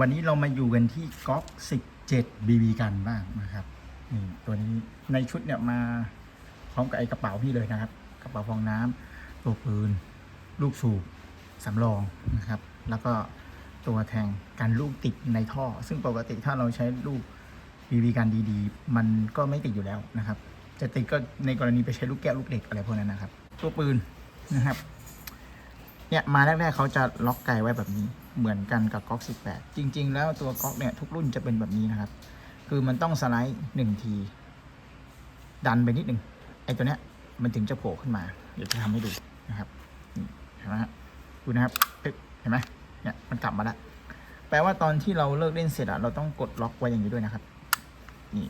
วันนี้เรามาอยู่กันที่ก๊อก17 BB กันบ้างนะครับนี่ตัวนี้ในชุดเนี่ยมาพร้อมกับไอ้กระเป๋าพี่เลยนะครับ กระเป๋าฟองน้ำตัวปืน ลูกสูบสำรองนะครับ แล้วก็ตัวแทงกันลูกติดในท่อ ซึ่งปกติถ้าเราใช้ลูก BB กันดีๆ มันก็ไม่ติดอยู่แล้วนะครับ จะติดก็ในกรณีไปใช้ลูกแก้วลูกเด็กอะไรพวกนั้นนะครับ ตัวปืนนะครับ เนี่ยมาแรกๆเขาจะล็อกไกไว้แบบนี้ เหมือนกันกับก๊อก 18 จริง ๆ แล้วตัวก๊อกเนี่ยทุกรุ่นจะเป็นแบบนี้นะครับ คือมันต้องสไลด์หนึ่งที ดันไปนิดหนึ่งไอ้ตัวเนี้ยมันถึงจะโผล่ขึ้นมา เดี๋ยวจะทำให้ดูนะครับเห็นไหมฮะดูนะครับปึ๊บเห็นไหมเนี่ยมันกลับมาแล้วแปลว่าตอนที่เราเลิกเล่นเสร็จอะเราต้องกดล็อกไว้อย่างนี้ด้วยนะครับ นี่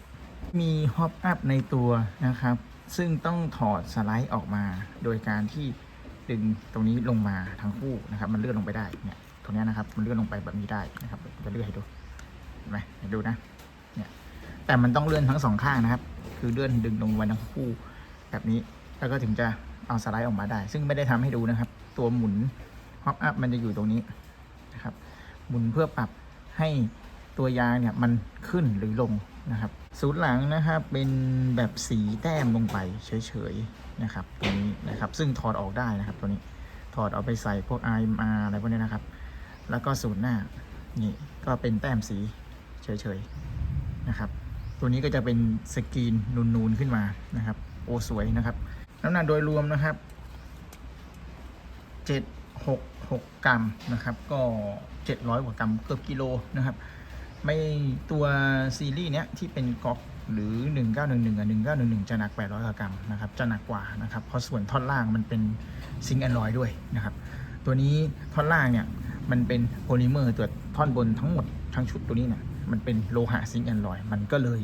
มีฮอปอัพในตัวนะครับ ซึ่งต้องถอดสไลด์ออกมา โดยการที่ ดึงตรงนี้ลงมาทั้งคู่นะครับ มันเลื่อนลงไปได้เนี่ยตรงนี้นะครับ มันเลื่อนลงไปแบบนี้ได้นะครับจะเลื่อนให้ดูเห็นไหมดูนะเนี่ยแต่มันต้องเลื่อนทั้งสองข้างนะครับ คือเลื่อนดึงลงมาทั้งคู่แบบนี้แล้วก็ถึงจะเอาสไลด์ออกมาได้ ซึ่งไม่ได้ทำให้ดูนะครับ ตัวหมุนฮอปอัพมันจะอยู่ตรงนี้นะครับ หมุนเพื่อปรับให้ตัวยางเนี่ยมันขึ้นหรือลงนะครับศูนย์หลังนะครับเป็นแบบสีแต้มลงไปเฉยๆ นะครับตัวนี้นะครับซึ่งถอดออกได้นะครับตัวนี้ถอดเอาไปใส่พวก RMR อะไรพวกนี้นะครับ แล้วก็ศูนย์หน้านี่ก็เป็นแต้มสีเฉยๆนะครับ ตัวนี้ก็จะเป็นสกรีนนูนๆขึ้นมานะครับ โอสวยนะครับน้ำหนักโดยรวมนะครับ766กรัมนะครับ ก็700กว่ากรัมเกือบกิโลนะครับ ไม่ตัวซีรีส์เนี้ยที่เป็นก๊อก หรือ 1911กับ1911 จะหนัก 800 กว่ากรัมนะครับ จะหนักกว่านะครับ เพราะส่วนท่อนล่างมันเป็นซิงค์แอนลอยด้วยนะครับ ตัวนี้ท่อนล่างเนี่ยมันเป็นโพลิเมอร์ตัวท่อนบนทั้งหมดทั้งชุดตัวนี้เนี่ยมันเป็นโลหะซิงค์แอนลอยมันก็เลย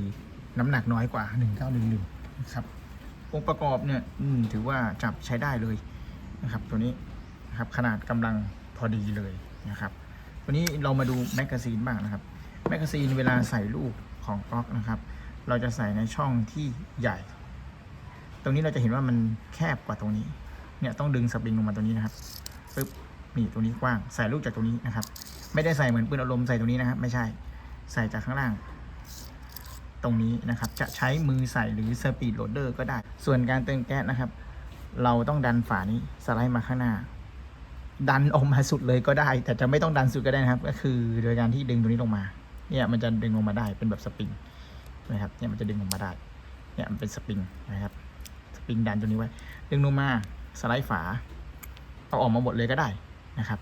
น้ำหนักน้อยกว่า 1911นะครับ องค์ประกอบเนี่ยถือว่าจับใช้ได้เลยนะครับ ตัวนี้นะครับขนาดกำลังพอดีเลยนะครับตัวนี้เรามาดูแมกกาซีนบ้างนะครับแมกกาซีนเวลาใส่ลูกของก๊อกนะครับ เราจะใส่ในช่องที่ใหญ่ ตรงนี้เราจะเห็นว่ามันแคบกว่าตรงนี้ เนี่ยต้องดึงสปริงลงมาตรงนี้นะครับปึ๊บนี่ตรงนี้กว้าง ใส่ลูกจากตรงนี้นะครับ ไม่ได้ใส่เหมือนปืนอารมณ์ใส่ตรงนี้นะครับ ไม่ใช่ ใส่จากข้างล่าง ตรงนี้นะครับ จะใช้มือใส่หรือสปีดโหลดเดอร์ก็ได้ ส่วนการเติมแก๊สนะครับ เราต้องดันฝานี้สไลด์มาข้างหน้า ดันออกมาสุดเลยก็ได้ แต่จะไม่ต้องดันสุดก็ได้นะครับ ก็คือโดยการที่ดึงตรงนี้ลงมา เนี่ยมันจะดึงลงมาได้เป็นแบบสปริง นะครับเนี่ยมันจะดึงลงมาได้เนี่ยมันเป็นสปริงนะครับสปริงดันตัวนี้ไว้ ดึงลงมาสไลด์ฝาเอาออกมาหมดเลยก็ได้นะครับ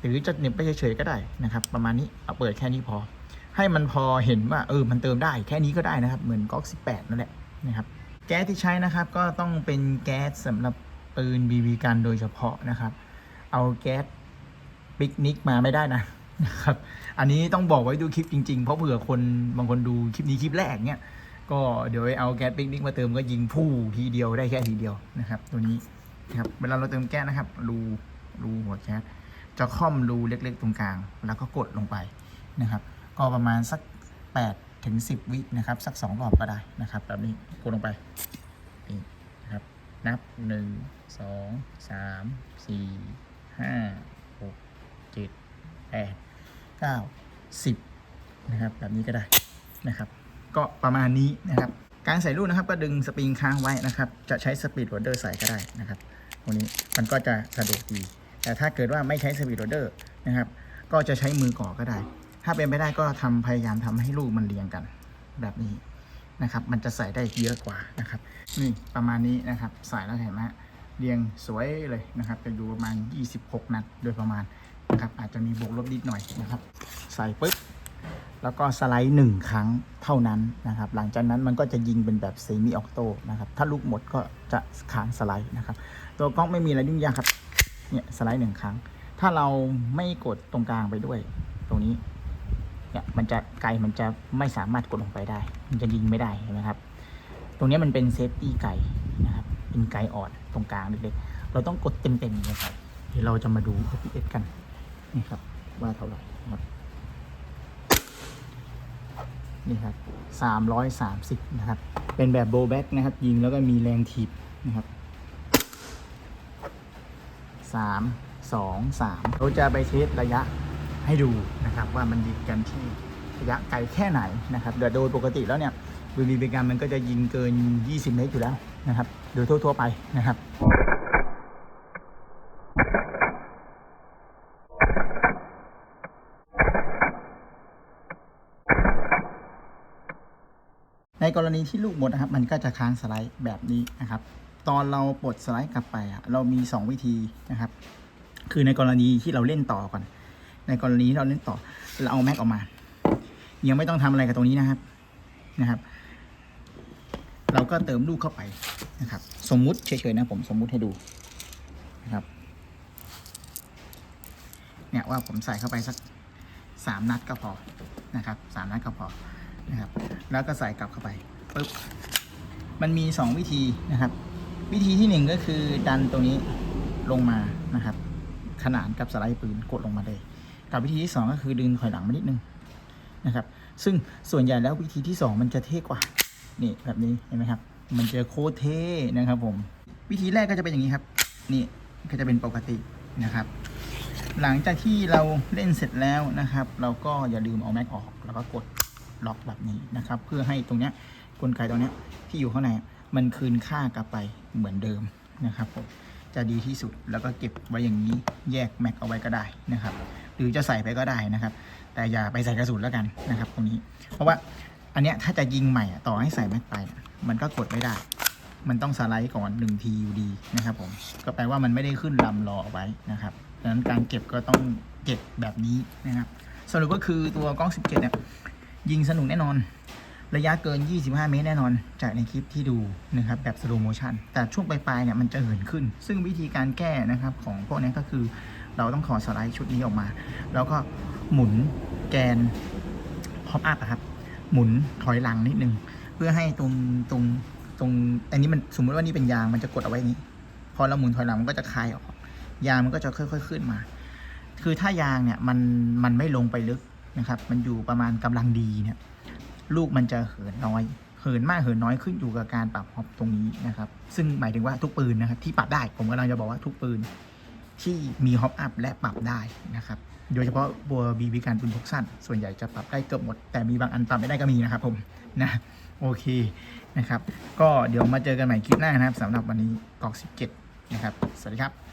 หรือจะเน็บไปเฉยๆก็ได้นะครับ ประมาณนี้เอาเปิดแค่นี้พอ ให้มันพอเห็นว่าเออมันเติมได้แค่นี้ก็ได้นะครับ เหมือนก๊อก 18 นั่นแหละนะครับ แก๊สที่ใช้นะครับก็ต้องเป็นแก๊สสำหรับปืนบีบีกันโดยเฉพาะนะครับ เอาแก๊สปิกนิกมาไม่ได้นะ นะครับอันนี้ต้องบอกไว้ดูคลิปจริงๆ เพราะเผื่อคนบางคนดูคลิปนี้คลิปแรกเนี่ยก็เดี๋ยวเอาแก๊สปิกนิกมาเติมก็ยิงผู้ทีเดียวได้แค่ทีเดียวนะครับ ตัวนี้นะครับเวลาเราเติมแก๊สนะครับ รูรูหัวแก๊สจะค่อมรูเล็กๆ ตรงกลาง แล้วก็กดลงไปนะครับ ก็ประมาณสัก8ถึง10 วินะครับ สัก 2 รอบก็ได้นะครับ แบบนี้กดลงไปนี่นะครับนับ 1 2 3 4 5 8 9 10นะครับแบบนี้ก็ได้นะครับ ก็ประมาณนี้นะครับ การใส่ลูกนะครับก็ดึงสปริงค้างไว้นะครับ จะใช้สปีดโรเดอร์ใส่ก็ได้นะครับตรงนี้มันก็จะสะดวกดี แต่ถ้าเกิดว่าไม่ใช้สปีดโรเดอร์นะครับ ก็จะใช้มือก่อก็ได้ ถ้าเป็นไปได้ก็ทำพยายามทำให้ลูกมันเรียงกันแบบนี้นะครับ มันจะใส่ได้เยอะกว่านะครับ นี่ประมาณนี้นะครับ ใส่แล้วเห็นไหมเรียงสวยเลยนะครับ จะอยู่ประมาณ 26 นัดโดยประมาณ นะครับอาจจะมีบวกลบนิดหน่อยนะครับ ใส่ปุ๊บแล้วก็สไลด์หนึ่งครั้งเท่านั้นนะครับ หลังจากนั้นมันก็จะยิงเป็นแบบเซมิออโต้นะครับ ถ้าลูกหมดก็จะค้างสไลด์นะครับ ตัวกล้องไม่มีอะไรยุ่งยากครับ เนี่ยสไลด์หนึ่งครั้ง ถ้าเราไม่กดตรงกลางไปด้วย ตรงนี้ เนี่ยมันจะไกลมันจะไม่สามารถกดลงไปได้ มันจะยิงไม่ได้เห็นไหมครับ ตรงนี้มันเป็นเซฟตี้ไกนะครับ เป็นไกออนตรงกลางเล็กๆ เราต้องกดเต็มๆเลยครับเดี๋ยวเราจะมาดู FPS กัน นี่ครับว่าเท่าไหร่นะครับนี่ครับสามร้อยสามสิบนะครับ เป็นแบบโบแบ็กนะครับ ยิงแล้วก็มีแรงถีบนะครับสามสองสามเราจะไปเทสระยะให้ดูนะครับ ว่ามันยิงกันที่ระยะไกลแค่ไหนนะครับเดี๋ยวโดยปกติแล้วเนี่ยบีบีบีกันมันก็จะยิงเกิน 20 เมตรอยู่แล้วนะครับ โดยทั่วๆไปนะครับ ในกรณีที่ลูกหมดนะครับ มันก็จะค้างสไลด์แบบนี้นะครับ ตอนเราปลดสไลด์กลับไปเรามี 2 วิธีนะครับ คือในกรณีที่เราเล่นต่อก่อน ในกรณีที่เราเล่นต่อเราเอาแม็กออกมา ยังไม่ต้องทำอะไรกับตรงนี้นะครับนะครับ เราก็เติมลูกเข้าไปนะครับ สมมุติเฉยๆนะผมสมมุติให้ดูนะครับเนี่ยว่าผมใส่เข้าไปสักสามนัดก็พอนะครับสามนัดก็พอ นะครับ แล้วก็ใส่กลับเข้าไปปึ๊บมันมีสองวิธีนะครับ วิธีที่หนึ่งก็คือดันตรงนี้ลงมานะครับ ขนานกับสไลด์ปืนกดลงมาเลย กับวิธีที่สองก็คือดึงถอยหลังมานิดนึงนะครับ ซึ่งส่วนใหญ่แล้ววิธีที่สองมันจะเท่กว่านี่แบบนี้เห็นไหมครับ มันจะโคตรเท่นะครับผม วิธีแรกก็จะเป็นอย่างนี้ครับ นี่ก็จะเป็นปกตินะครับ หลังจากที่เราเล่นเสร็จแล้วนะครับ เราก็อย่าลืมเอาแม็กออกแล้วก็กด ล็อกแบบนี้นะครับ เพื่อให้ตรงเนี้ยกลไกตรงเนี้ยที่อยู่ข้างในมันคืนค่ากลับไปเหมือนเดิมนะครับผมจะดีที่สุดแล้วก็เก็บไว้อย่างนี้แยกแม็กเอาไว้ก็ได้นะครับ หรือจะใส่ไปก็ได้นะครับ แต่อย่าไปใส่กระสุนแล้วกันนะครับ ตรงนี้ เพราะว่าอันเนี้ยถ้าจะยิงใหม่อะต่อให้ใส่แม็กไป มันก็กดไม่ได้ มันต้องสไลด์ก่อน1ทีอยู่ดีนะครับผมก็แปลว่ามันไม่ได้ขึ้นลำรอเอาไว้นะครับดังนั้นการเก็บก็ต้องเก็บแบบนี้นะครับสรุปก็คือตัวกล้อง 17เนี่ย ยิงสนุกแน่นอน ระยะเกิน 25 เมตรแน่นอน จากในคลิปที่ดูนะครับแบบสโลโมชันแต่ช่วงปลายๆเนี่ยมันจะเหินขึ้น ซึ่งวิธีการแก้นะครับของพวกนี้ก็คือเราต้องขอสไลด์ชุดนี้ออกมา แล้วก็หมุนแกนพอปอัพครับ หมุนถอยหลังนิดนึง เพื่อให้ตรงตรงตรงอันนี้มันสมมติว่านี่เป็นยางมันจะกดเอาไว้นี้ พอเราหมุนถอยหลังมันก็จะคลายออก ยางมันก็จะค่อย ๆ ขึ้นมา คือถ้ายางเนี่ยมันมันไม่ลงไปลึก นะครับ มันอยู่ประมาณกำลังดีเนี่ยลูกมันจะเหินน้อย เหินมากเหินน้อยขึ้นอยู่กับการปรับฮอปตรงนี้นะครับ ซึ่งหมายถึงว่าทุกปืนนะครับที่ปรับได้ผมกำลังจะบอกว่าทุกปืนที่มีฮอปอัพและปรับได้นะครับ โดยเฉพาะบัวบีบีการปืนพกสั้น ส่วนใหญ่จะปรับได้เกือบหมด แต่มีบางอันปรับไม่ได้ก็มีนะครับผมนะโอเคนะครับ ก็เดี๋ยวมาเจอกันใหม่คลิปหน้านะครับสำหรับวันนี้กอก 17 นะครับ สวัสดีครับ